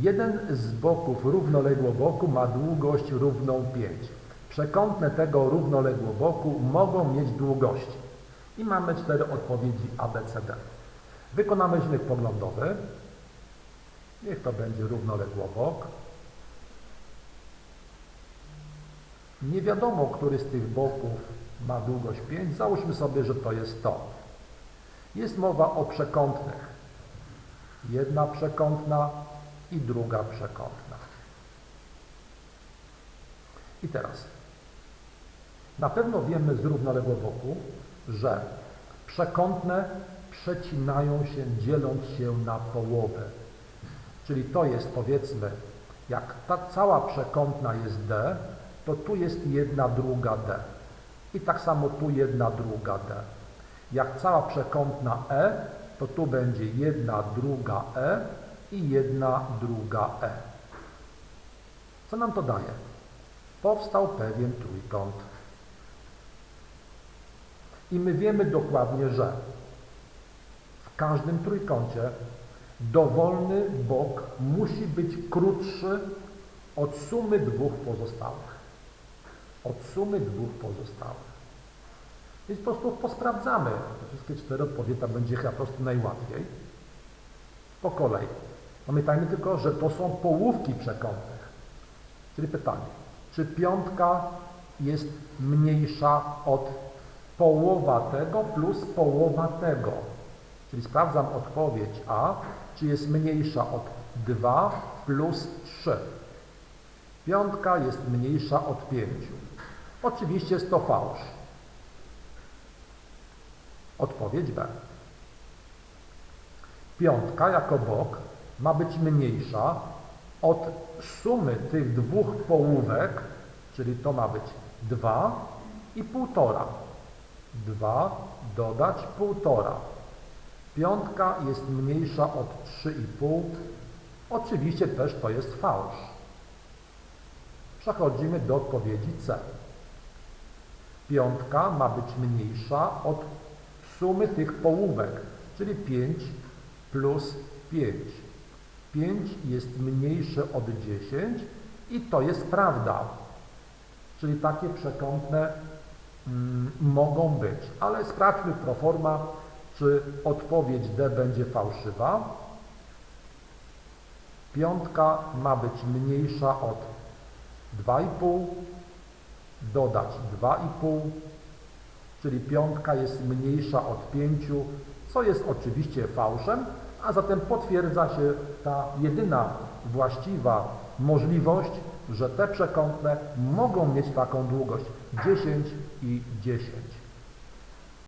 Jeden z boków równoległoboku ma długość równą 5. Przekątne tego równoległoboku mogą mieć długości. I mamy cztery odpowiedzi A, B, C, D. Wykonamy znak poglądowy. Niech to będzie równoległobok. Nie wiadomo, który z tych boków ma długość 5. Załóżmy sobie, że to jest to. Jest mowa o przekątnych. Jedna przekątna i druga przekątna. I teraz. Na pewno wiemy z równoległoboku, że przekątne przecinają się dzieląc się na połowę. Czyli to jest powiedzmy, jak ta cała przekątna jest D, to tu jest jedna druga D. I tak samo tu jedna druga D. Jak cała przekątna E, to tu będzie jedna druga E i jedna druga E. Co nam to daje? Powstał pewien trójkąt. I my wiemy dokładnie, że w każdym trójkącie dowolny bok musi być krótszy od sumy dwóch pozostałych. Od sumy dwóch pozostałych. Więc po prostu posprawdzamy wszystkie cztery odpowiedzi, tam będzie chyba po prostu najłatwiej. Po kolei. Pamiętajmy tylko, że to są połówki przekątnych. Czyli pytanie, czy piątka jest mniejsza od połowa tego plus połowa tego? Czyli sprawdzam odpowiedź A, czy jest mniejsza od 2 plus 3. Piątka jest mniejsza od 5. Oczywiście jest to fałsz. Odpowiedź B. Piątka jako bok ma być mniejsza od sumy tych dwóch połówek, czyli to ma być 2 i 1,5. 2 dodać 1,5. Piątka jest mniejsza od 3,5. Oczywiście też to jest fałsz. Przechodzimy do odpowiedzi C. Piątka ma być mniejsza od sumy tych połówek, czyli 5 plus 5. 5 jest mniejsze od 10 i to jest prawda. Czyli takie przekątne mm, mogą być. Ale sprawdźmy pro forma, czy odpowiedź D będzie fałszywa. Piątka ma być mniejsza od 2,5, dodać 2,5, czyli piątka jest mniejsza od 5, co jest oczywiście fałszem, a zatem potwierdza się ta jedyna właściwa możliwość, że te przekątne mogą mieć taką długość 10 i 10.